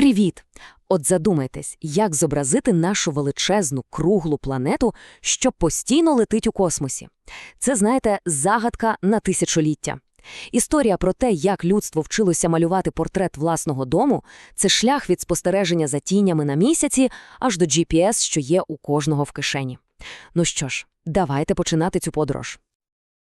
Привіт! От задумайтесь, як зобразити нашу величезну круглу планету, що постійно летить у космосі. Це, знаєте, загадка на тисячоліття. Історія про те, як людство вчилося малювати портрет власного дому, це шлях від спостереження за тінями на місяці аж до GPS, що є у кожного в кишені. Ну що ж, давайте починати цю подорож.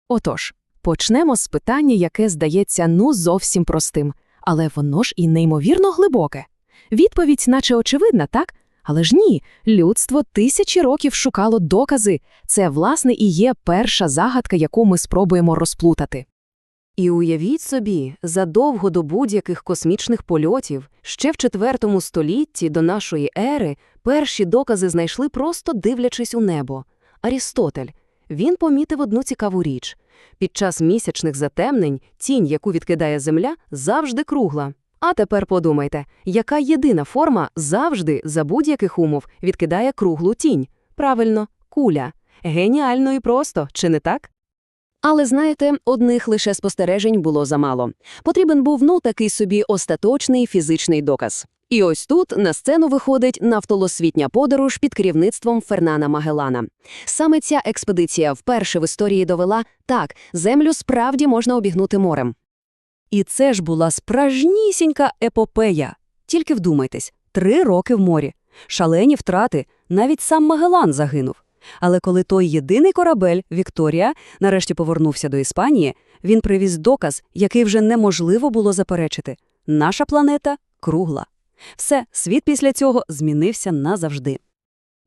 Отож, почнемо з питання, яке здається ну зовсім простим, але воно ж і неймовірно глибоке. Відповідь наче очевидна, так? Але ж ні, людство тисячі років шукало докази. Це, власне, і є перша загадка, яку ми спробуємо розплутати. І уявіть собі, задовго до будь-яких космічних польотів, ще в IV столітті до нашої ери перші докази знайшли просто дивлячись у небо. Арістотель. Він помітив одну цікаву річ. Під час місячних затемнень тінь, яку відкидає Земля, завжди кругла. А тепер подумайте, яка єдина форма завжди, за будь-яких умов, відкидає круглу тінь? Правильно, куля. Геніально і просто, чи не так? Але знаєте, одних лише спостережень було замало. Потрібен був ну такий собі остаточний фізичний доказ. І ось тут на сцену виходить навтолосвітня подорож під керівництвом Фернана Магеллана. Саме ця експедиція вперше в історії довела, так, землю справді можна обігнути морем. І це ж була справжнісінька епопея. Тільки вдумайтесь, три роки в морі. Шалені втрати, навіть сам Магеллан загинув. Але коли той єдиний корабель, Вікторія, нарешті повернувся до Іспанії, він привіз доказ, який вже неможливо було заперечити. Наша планета кругла. Все, світ після цього змінився назавжди.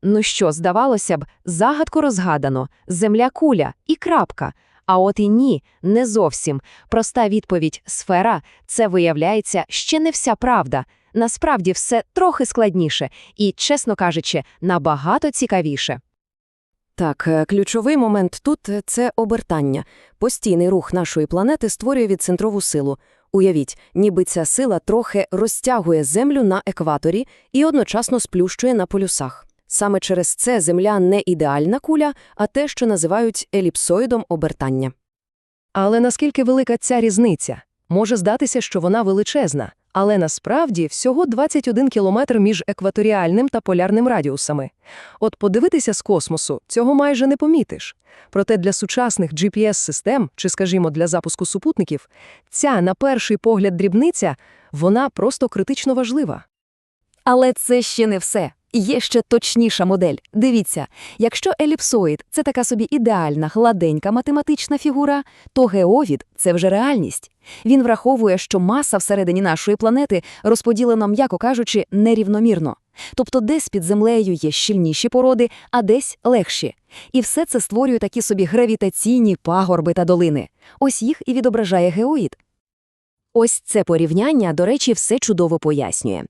Ну що, здавалося б, загадку розгадано, земля куля і крапка. А от і ні, не зовсім. Проста відповідь «сфера» – це, виявляється, ще не вся правда. Насправді все трохи складніше і, чесно кажучи, набагато цікавіше. Так, е, ключовий момент тут це обертання. Постійний рух нашої планети створює відцентрову силу. Уявіть, ніби ця сила трохи розтягує Землю на екваторі і одночасно сплющує на полюсах. Саме через це Земля не ідеальна куля, а те, що називають еліпсоїдом обертання. Але наскільки велика ця різниця? Може здатися, що вона величезна, але насправді всього 21 кілометр між екваторіальним та полярним радіусами. От подивитися з космосу цього майже не помітиш. Проте для сучасних GPS-систем, чи, скажімо, для запуску супутників, ця, на перший погляд, дрібниця, вона просто критично важлива. Але це ще не все. Є ще точніша модель. Дивіться, якщо еліпсоїд – це така собі ідеальна, гладенька математична фігура, то геовід – це вже реальність. Він враховує, що маса всередині нашої планети розподілена, м'яко кажучи, нерівномірно. Тобто десь під землею є щільніші породи, а десь легші. І все це створює такі собі гравітаційні пагорби та долини. Ось їх і відображає геоїд. Ось це порівняння, до речі, все чудово пояснює.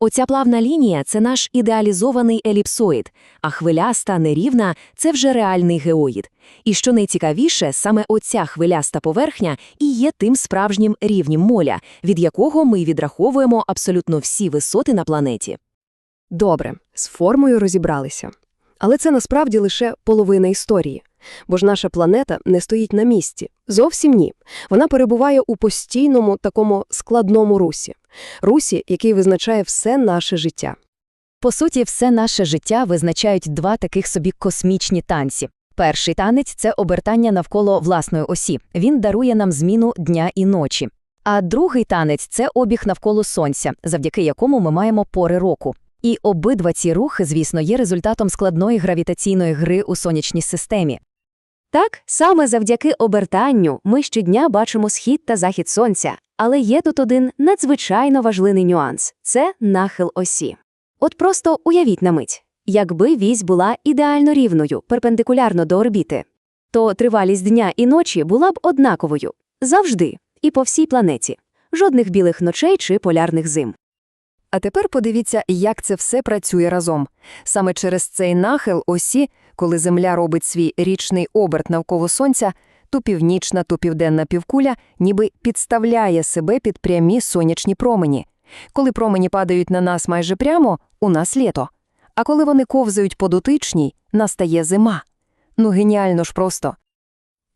Оця плавна лінія це наш ідеалізований еліпсоїд, а хвиляста, нерівна це вже реальний геоїд. І що найцікавіше, саме оця хвиляста поверхня і є тим справжнім рівнем моля, від якого ми відраховуємо абсолютно всі висоти на планеті. Добре, з формою розібралися. Але це насправді лише половина історії. Бо ж наша планета не стоїть на місці. Зовсім ні. Вона перебуває у постійному такому складному русі. Русі, який визначає все наше життя. По суті, все наше життя визначають два таких собі космічні танці. Перший танець це обертання навколо власної осі. Він дарує нам зміну дня і ночі. А другий танець це обіг навколо сонця, завдяки якому ми маємо пори року. І обидва ці рухи, звісно, є результатом складної гравітаційної гри у сонячній системі. Так, саме завдяки обертанню ми щодня бачимо схід та захід сонця, але є тут один надзвичайно важливий нюанс це нахил осі. От просто уявіть на мить, якби вісь була ідеально рівною, перпендикулярно до орбіти, то тривалість дня і ночі була б однаковою завжди і по всій планеті, жодних білих ночей чи полярних зим. А тепер подивіться, як це все працює разом. Саме через цей нахил осі, коли Земля робить свій річний оберт навколо Сонця, то північна, то південна півкуля ніби підставляє себе під прямі сонячні промені. Коли промені падають на нас майже прямо, у нас літо. А коли вони ковзають по дотичній, настає зима. Ну геніально ж просто.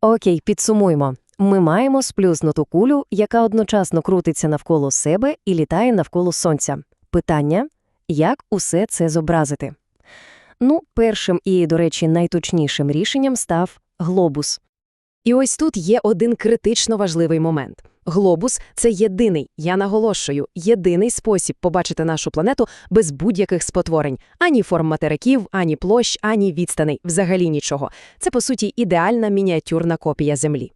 Окей, підсумуймо. Ми маємо сплюснуту кулю, яка одночасно крутиться навколо себе і літає навколо сонця. Питання – як усе це зобразити? Ну, першим і, до речі, найточнішим рішенням став глобус. І ось тут є один критично важливий момент. Глобус – це єдиний, я наголошую, єдиний спосіб побачити нашу планету без будь-яких спотворень. Ані форм материків, ані площ, ані відстаней, взагалі нічого. Це, по суті, ідеальна мініатюрна копія Землі.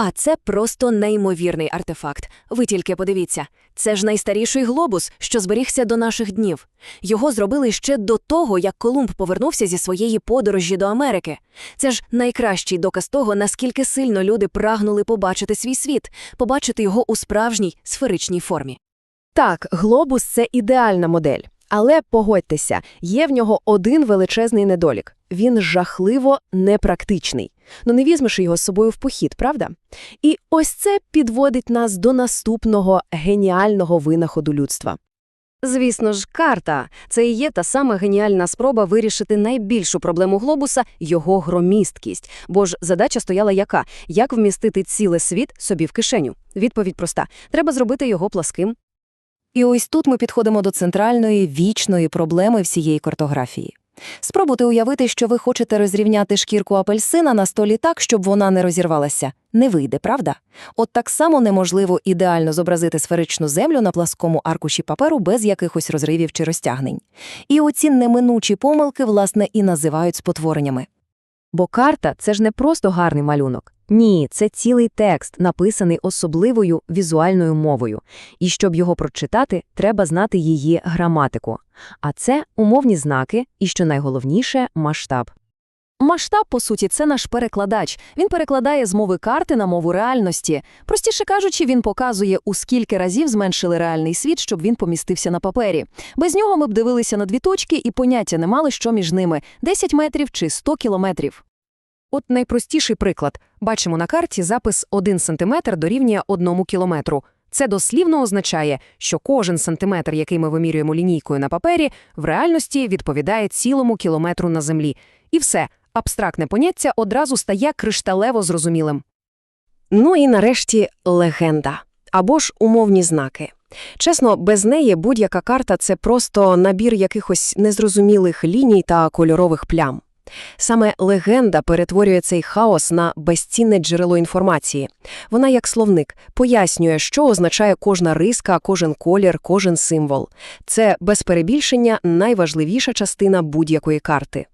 А це просто неймовірний артефакт. Ви тільки подивіться. Це ж найстаріший глобус, що зберігся до наших днів. Його зробили ще до того, як Колумб повернувся зі своєї подорожі до Америки. Це ж найкращий доказ того, наскільки сильно люди прагнули побачити свій світ, побачити його у справжній сферичній формі. Так, глобус – це ідеальна модель. Але, погодьтеся, є в нього один величезний недолік. Він жахливо непрактичний. Ну не візьмеш його з собою в похід, правда? І ось це підводить нас до наступного геніального винаходу людства. Звісно ж, карта – це і є та сама геніальна спроба вирішити найбільшу проблему глобуса – його громісткість. Бо ж задача стояла яка? Як вмістити ціле світ собі в кишеню? Відповідь проста – треба зробити його пласким. І ось тут ми підходимо до центральної вічної проблеми всієї картографії. Спробуйте уявити, що ви хочете розрівняти шкірку апельсина на столі так, щоб вона не розірвалася. Не вийде, правда? От так само неможливо ідеально зобразити сферичну землю на пласкому аркуші паперу без якихось розривів чи розтягнень. І оці неминучі помилки, власне, і називають спотвореннями. Бо карта – це ж не просто гарний малюнок. Ні, це цілий текст, написаний особливою візуальною мовою. І щоб його прочитати, треба знати її граматику. А це умовні знаки і, що найголовніше, масштаб. Масштаб, по суті, це наш перекладач. Він перекладає з мови карти на мову реальності. Простіше кажучи, він показує, у скільки разів зменшили реальний світ, щоб він помістився на папері. Без нього ми б дивилися на дві точки і поняття не мали, що між ними – 10 метрів чи 100 кілометрів. От найпростіший приклад. Бачимо на карті запис 1 см дорівнює 1 кілометру. Це дослівно означає, що кожен сантиметр, який ми вимірюємо лінійкою на папері, в реальності відповідає цілому кілометру на землі. І все, абстрактне поняття одразу стає кришталево зрозумілим. Ну і нарешті легенда. Або ж умовні знаки. Чесно, без неї будь-яка карта – це просто набір якихось незрозумілих ліній та кольорових плям. Саме легенда перетворює цей хаос на безцінне джерело інформації. Вона, як словник, пояснює, що означає кожна риска, кожен колір, кожен символ. Це, без перебільшення, найважливіша частина будь-якої карти.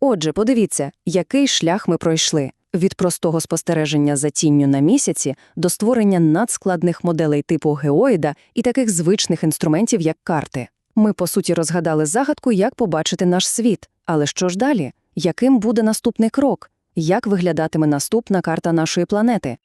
Отже, подивіться, який шлях ми пройшли. Від простого спостереження за тінню на місяці до створення надскладних моделей типу геоїда і таких звичних інструментів, як карти. Ми, по суті, розгадали загадку, як побачити наш світ. Але що ж далі? Яким буде наступний крок? Як виглядатиме наступна карта нашої планети?